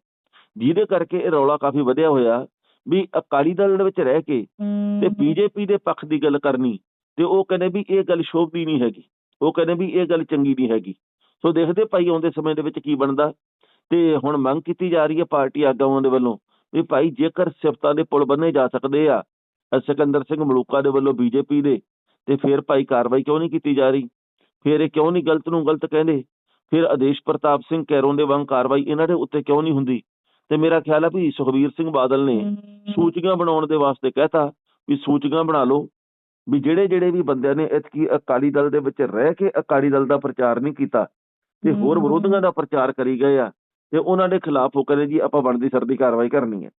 ਜਿਹਦੇ ਕਰਕੇ ਇਹ ਰੌਲਾ ਕਾਫੀ ਵਧਿਆ ਹੋਇਆ ਵੀ ਅਕਾਲੀ ਦਲ ਦੇ ਵਿੱਚ ਰਹਿ ਕੇ ਤੇ ਬੀਜੇਪੀ ਦੇ ਪੱਖ ਦੀ ਗੱਲ ਕਰਨੀ ਤੇ ਉਹ ਕਹਿੰਦੇ ਵੀ ਇਹ ਗੱਲ ਸ਼ੋਭਦੀ ਨਹੀਂ ਹੈਗੀ ਉਹ ਕਹਿੰਦੇ ਵੀ ਇਹ ਗੱਲ ਚੰਗੀ ਨਹੀਂ ਹੈਗੀ। ਸੋ ਦੇਖਦੇ ਭਾਈ ਆਉਂਦੇ ਸਮੇਂ ਦੇ ਵਿੱਚ ਕੀ ਬਣਦਾ ਤੇ ਹੁਣ ਮੰਗ ਕੀਤੀ ਜਾ ਰਹੀ ਹੈ ਪਾਰਟੀ ਆਗੂਆਂ ਦੇ ਵੱਲੋਂ ਵੀ ਭਾਈ ਜੇਕਰ ਸਿਫਤਾਂ ਦੇ ਪੁਲ ਬੰਨੇ ਜਾ ਸਕਦੇ ਆ ਸਿਕੰਦਰ ਸਿੰਘ ਮਲੂਕਾ ਦੇ ਵੱਲੋਂ ਬੀਜੇਪੀ ਦੇ ਤੇ ਫਿਰ ਭਾਈ ਕਾਰਵਾਈ ਕਿਉਂ ਨਹੀਂ ਕੀਤੀ ਜਾ ਰਹੀ? ਫਿਰ ਇਹ ਕਿਉਂ ਨਹੀਂ ਗਲਤ ਨੂੰ ਗਲਤ ਕਹਿੰਦੇ? ਫਿਰ ਆਦੇਸ਼ ਪ੍ਰਤਾਪ ਸਿੰਘ ਕੈਰੋਂ ਦੇ ਵਾਂਗ ਕਾਰਵਾਈ ਇਹਨਾਂ ਦੇ ਉੱਤੇ ਕਿਉਂ ਨਹੀਂ ਹੁੰਦੀ? ਤੇ ਮੇਰਾ ਖਿਆਲ ਹੈ ਵੀ ਸੁਖਬੀਰ ਸਿੰਘ ਬਾਦਲ ਨੇ ਸੂਚੀਆਂ ਬਣਾਉਣ ਦੇ ਵਾਸਤੇ ਕਹਿਤਾ ਵੀ ਸੂਚੀਆਂ ਬਣਾ ਲਓ ਵੀ ਜਿਹੜੇ ਜਿਹੜੇ ਵੀ ਬੰਦਿਆਂ ਨੇ ਇਤਕੀ ਅਕਾਲੀ ਦਲ ਦੇ ਵਿੱਚ ਰਹਿ ਕੇ ਅਕਾਲੀ ਦਲ ਦਾ ਪ੍ਰਚਾਰ ਨਹੀਂ ਕੀਤਾ ਤੇ ਹੋਰ ਵਿਰੋਧੀਆਂ ਦਾ ਪ੍ਰਚਾਰ ਕਰੀ ਗਏ ਆ ਤੇ ਉਹਨਾਂ ਦੇ ਖਿਲਾਫ ਉਹ ਕਹਿੰਦੇ ਜੀ ਆਪਾਂ ਬਣਦੀ ਸਰਦੀ ਕਾਰਵਾਈ ਕਰਨੀ ਹੈ।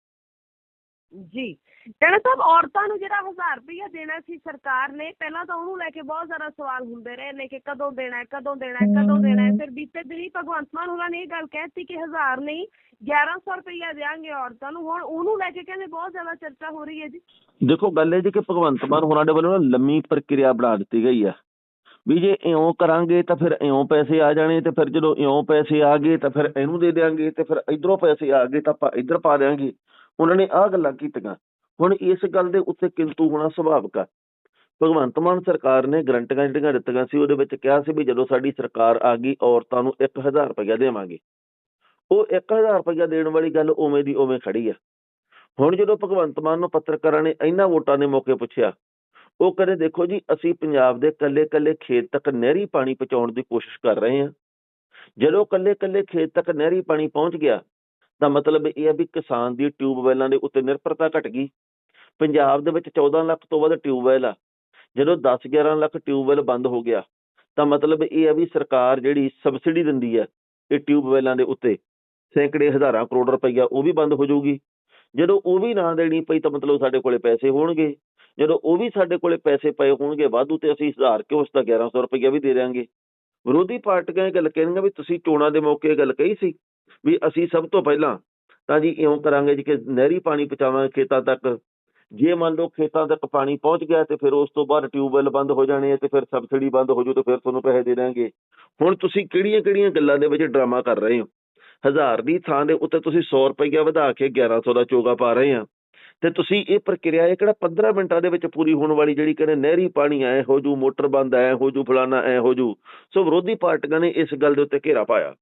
ਜੀ। ਟੈਣਾ ਸਾਹਿਬ ਔਰਤਾਂ ਨੂੰ ਜਿਹੜਾ 1000 ਰੁਪਇਆ ਦੇਣਾ ਸੀ ਸਰਕਾਰ ਨੇ ਪਹਿਲਾਂ ਤਾਂ ਉਹਨੂੰ ਲੈ ਕੇ ਬਹੁਤ ਜ਼ਿਆਦਾ ਸਵਾਲ ਹੁੰਦੇ ਰਹੇ ਨੇ ਕਿ ਕਦੋਂ ਦੇਣਾ ਹੈ ਕਦੋਂ ਦੇਣਾ ਹੈ ਕਦੋਂ ਦੇਣਾ ਹੈ। ਫਿਰ ਬੀਤੇ ਦਿਨੀ ਭਗਵੰਤ ਮਾਨ ਹੋਰਾਂ ਨੇ ਇਹ ਗੱਲ ਕਹਿਤੀ ਕਿ 1000 ਨਹੀਂ 1100 ਰੁਪਇਆ ਦੇਾਂਗੇ ਔਰਤਾਂ ਨੂੰ। ਹੁਣ ਉਹਨੂੰ ਲੈ ਕੇ ਕਹਿੰਦੇ ਬਹੁਤ ਜ਼ਿਆਦਾ ਚਰਚਾ ਹੋ ਰਹੀ ਹੈ ਜੀ। ਦੇਖੋ ਗੱਲ ਇਹ ਜੀ ਕਿ ਭਗਵੰਤ ਮਾਨ ਹੋਰਾਂ ਦੇ ਵੱਲੋਂ ਲੰਮੀ ਪ੍ਰਕਿਰਿਆ ਬਣਾ ਦਿੱਤੀ ਗਈ ਆ। ਵੀ ਜੇ ਇਉਂ ਕਰਾਂਗੇ ਤਾਂ ਫਿਰ ਇਉਂ ਪੈਸੇ ਆ ਜਾਣੇ ਤੇ ਫਿਰ ਜਦੋਂ ਇਉਂ ਪੈਸੇ ਆ ਗਏ ਤਾਂ ਫਿਰ ਇਹਨੂੰ ਦੇ ਦੇਾਂਗੇ ਤੇ ਫਿਰ ਇਧਰੋਂ ਪੈਸੇ ਆ ਗਏ ਤਾਂ ਆਪਾਂ ਇਧਰ ਪਾ ਦੇਾਂਗੇ ਉਹਨਾਂ ਨੇ ਆਹ ਗੱਲਾਂ ਕੀਤੀਆਂ। ਹੁਣ ਇਸ ਗੱਲ ਦੇ ਉੱਤੇ ਕਿੰਤੂ ਹੋਣਾ ਸੁਭਾਵਿਕ ਆ। ਭਗਵੰਤ ਮਾਨ ਸਰਕਾਰ ਨੇ ਗਰੰਟੀਆਂ ਜਿਹੜੀਆਂ ਦਿੱਤੀਆਂ ਸੀ, ਉਹਦੇ ਵਿੱਚ ਕਿਹਾ ਸੀ ਵੀ ਜਦੋਂ ਸਾਡੀ ਸਰਕਾਰ ਆ ਗਈ, ਔਰਤਾਂ ਨੂੰ 1000 ਰੁਪਇਆ ਦੇਵਾਂਗੇ। ਉਹ 1000 ਰੁਪਇਆ ਦੇਣ ਵਾਲੀ ਗੱਲ ਉਵੇਂ ਦੀ ਉਵੇਂ ਖੜੀ ਆ। ਹੁਣ ਜਦੋਂ ਭਗਵੰਤ ਮਾਨ ਨੂੰ ਪੱਤਰਕਾਰਾਂ ਨੇ ਇਹਨਾਂ ਵੋਟਾਂ ਦੇ ਮੌਕੇ ਪੁੱਛਿਆ, ਉਹ ਕਹਿੰਦੇ, ਦੇਖੋ ਜੀ, ਅਸੀਂ ਪੰਜਾਬ ਦੇ ਕੱਲੇ-ਕੱਲੇ ਖੇਤ ਤੱਕ ਨਹਿਰੀ ਪਾਣੀ ਪਹੁੰਚਾਉਣ ਦੀ ਕੋਸ਼ਿਸ਼ ਕਰ ਰਹੇ ਹਾਂ। ਜਦੋਂ ਕੱਲੇ-ਕੱਲੇ ਖੇਤ ਤੱਕ ਨਹਿਰੀ ਪਾਣੀ ਪਹੁੰਚ ਗਿਆ ਤਾਂ ਮਤਲਬ ਇਹ ਹੈ ਵੀ ਕਿਸਾਨ ਦੀ ਟਿਊਬਵੈਲਾਂ ਦੇ ਉੱਤੇ ਨਿਰਭਰਤਾ ਘਟ ਗਈ। ਪੰਜਾਬ ਦੇ ਵਿੱਚ 14 ਲੱਖ ਤੋਂ ਵੱਧ ਟਿਊਬਵੈਲ ਆ। ਜਦੋਂ 10-11 ਲੱਖ ਟਿਊਬਵੈਲ ਬੰਦ ਹੋ ਗਿਆ, ਤਾਂ ਮਤਲਬ ਇਹ ਹੈ ਵੀ ਸਰਕਾਰ ਜਿਹੜੀ ਸਬਸਿਡੀ ਦਿੰਦੀ ਹੈ ਇਹ ਟਿਊਬਵੈਲਾਂ ਦੇ ਉੱਤੇ ਸੈਂਕੜੇ ਹਜ਼ਾਰਾਂ ਕਰੋੜ ਰੁਪਈਆ ਉਹ ਵੀ ਬੰਦ ਹੋ ਜਾਊਗੀ। ਜਦੋਂ ਉਹ ਵੀ ਨਾ ਦੇਣੀ ਪਈ ਤਾਂ ਮਤਲਬ ਸਾਡੇ ਕੋਲੇ ਪੈਸੇ ਹੋਣਗੇ। ਜਦੋਂ ਉਹ ਵੀ ਸਾਡੇ ਕੋਲੇ ਪੈਸੇ ਪਏ ਹੋਣਗੇ, ਵਾਧੂ ਤੇ ਅਸੀਂ 1000 ਕਿਉਂ ਉਸ ਦਾ 1100 ਰੁਪਈਆ ਵੀ ਦੇ ਦਿਆਂਗੇ। ਵਿਰੋਧੀ ਪਾਰਟੀਆਂ ਇਹ ਗੱਲ ਕਹਿਣਗੀਆਂ ਵੀ ਤੁਸੀਂ ਚੋਣਾਂ ਦੇ ਮੌਕੇ ਇਹ ਗੱਲ ਕਹੀ ਸੀ। ਵੀ ਅਸੀਂ ਸਭ ਤੋਂ ਪਹਿਲਾਂ ਤਾਂ ਜੀ ਇਉਂ ਕਰਾਂਗੇ ਜੀ ਕਿ ਨਹਿਰੀ ਪਾਣੀ ਪਹੁੰਚਾਵਾਂਗੇ ਖੇਤਾਂ ਤੱਕ। ਜੇ ਮੰਨ ਲਓ ਖੇਤਾਂ ਤੱਕ ਪਾਣੀ ਪਹੁੰਚ ਗਿਆ ਤੇ ਫਿਰ ਉਸ ਤੋਂ ਬਾਅਦ ਟਿਊਬਵੈਲ ਬੰਦ ਹੋ ਜਾਣੇ ਆ ਤੇ ਫਿਰ ਸਬਸਿਡੀ ਬੰਦ ਹੋ ਜੂ ਤੇ ਫਿਰ ਤੁਹਾਨੂੰ ਪੈਸੇ ਦੇ ਦਾਂਗੇ ਹੁਣ ਤੁਸੀਂ ਕਿਹੜੀਆਂ-ਕਿਹੜੀਆਂ ਗੱਲਾਂ ਦੇ ਵਿੱਚ ਡਰਾਮਾ ਕਰ ਰਹੇ ਹੋ? ਹਜ਼ਾਰ ਦੀ ਥਾਂ ਦੇ ਉੱਤੇ ਤੁਸੀਂ 100 ਰੁਪਈਆ ਵਧਾ ਕੇ 1100 ਦਾ ਚੋਗਾ ਪਾ ਰਹੇ ਆ। ਤੇ ਤੁਸੀਂ ਇਹ ਪ੍ਰਕਿਰਿਆ ਇਹ ਕਿਹੜਾ 15 ਮਿੰਟਾਂ ਦੇ ਵਿੱਚ ਪੂਰੀ ਹੋਣ ਵਾਲੀ ਜਿਹੜੀ ਕਹਿੰਦੇ ਨਹਿਰੀ ਪਾਣੀ ਐ ਹੋ ਜੂ ਮੋਟਰ ਬੰਦ ਐ ਹੋ ਜੂ ਫਲਾਣਾ ਐ ਹੋ ਜੂ ਸੋ ਵਿਰੋਧੀ ਪਾਰਟੀਆਂ ਨੇ ਇਸ ਗੱਲ ਦੇ ਉੱਤੇ ਘੇਰਾ ਪਾਇਆ।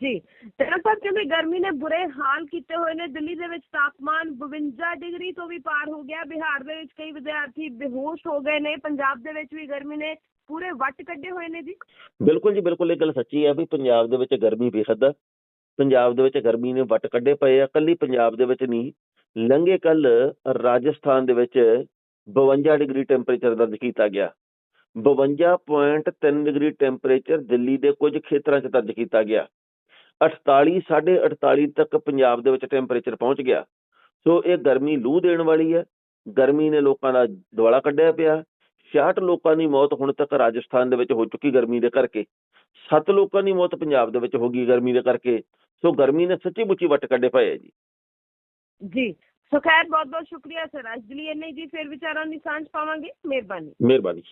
ਜੀ। ਟੈਣਾ ਸਾਹਿਬ ਕਹਿੰਦੇ ਗਰਮੀ ਨੇ ਬੁਰੇ ਹਾਲ ਕੀਤੇ ਹੋਏ ਨੇ। ਦਿੱਲੀ ਦੇ ਵਿੱਚ ਤਾਪਮਾਨ 52 ਡਿਗਰੀ ਤੋਂ ਵੀ ਪਾਰ ਹੋ ਗਿਆ। ਬਿਹਾਰ ਦੇ ਵਿੱਚ ਕਈ ਵਿਦਿਆਰਥੀ ਬੇਹੋਸ਼ ਹੋ ਗਏ ਨੇ। ਪੰਜਾਬ ਦੇ ਵਿੱਚ ਵੀ ਗਰਮੀ ਨੇ ਪੂਰੇ ਵੱਟ ਕੱਢੇ ਹੋਏ ਨੇ ਜੀ। ਬਿਲਕੁਲ ਜੀ, ਬਿਲਕੁਲ। ਇਹ ਗੱਲ ਸੱਚੀ ਹੈ ਵੀ ਪੰਜਾਬ ਦੇ ਵਿੱਚ ਗਰਮੀ ਬੇਹੱਦ ਆ। ਪੰਜਾਬ ਦੇ ਵਿੱਚ ਗਰਮੀ ਨੇ ਵੱਟ ਕੱਢੇ ਪਏ ਆ। ਕੱਲੀ ਪੰਜਾਬ ਦੇ ਵਿੱਚ ਨਹੀਂ, ਲੰਘੇ ਕੱਲ ਰਾਜਸਥਾਨ ਦੇ ਵਿੱਚ 52 ਡਿਗਰੀ ਟੈਂਪਰੇਚਰ ਦਰਜ ਕੀਤਾ ਗਿਆ। 52.3 ਡਿਗਰੀ ਟੈਂਪਰੇਚਰ ਦਿੱਲੀ ਦੇ ਕੁਝ ਖੇਤਰਾਂ 'ਚ ਦਰਜ ਕੀਤਾ ਗਿਆ। 48 48 ਤੱਕ ਪੰਜਾਬ ਦੇ ਵਿੱਚ ਟੈਂਪਰੇਚਰ ਪਹੁੰਚ ਗਿਆ। ਸੋ ਇਹ ਗਰਮੀ ਲੂ ਦੇਣ ਵਾਲੀ ਹੈ। ਗਰਮੀ ਨੇ ਲੋਕਾਂ ਦਾ ਦੁਆਲਾ ਕੱਢਿਆ ਪਿਆ। 66 ਲੋਕਾਂ ਦੀ ਮੌਤ ਹੁਣ ਤੱਕ ਰਾਜਸਥਾਨ ਦੇ ਵਿੱਚ ਹੋ ਚੁੱਕੀ ਗਰਮੀ ਦੇ ਕਰਕੇ। 7 ਲੋਕਾਂ ਦੀ ਮੌਤ ਪੰਜਾਬ ਦੇ ਵਿੱਚ ਹੋ ਗਈ ਗਰਮੀ ਦੇ ਕਰਕੇ। ਸੋ ਗਰਮੀ ਨੇ ਸੱਚੀ ਮੁੱਚੀ ਵੱਟ ਕੱਢੇ ਪਏ ਜੀ। ਜੀ। ਸੋ ਖੈਰ ਬਹੁਤ ਬਹੁਤ ਸ਼ੁਕਰੀਆ ਸਰ। ਅੱਜ ਲਈ ਇੰਨੇ ਜੀ। ਫਿਰ ਵਿਚਾਰਾਂ ਦੀ ਸਾਂਝ ਪਾਵਾਂਗੇ। ਮਿਹਰਬਾਨੀ। ਮਿਹਰਬਾਨੀ।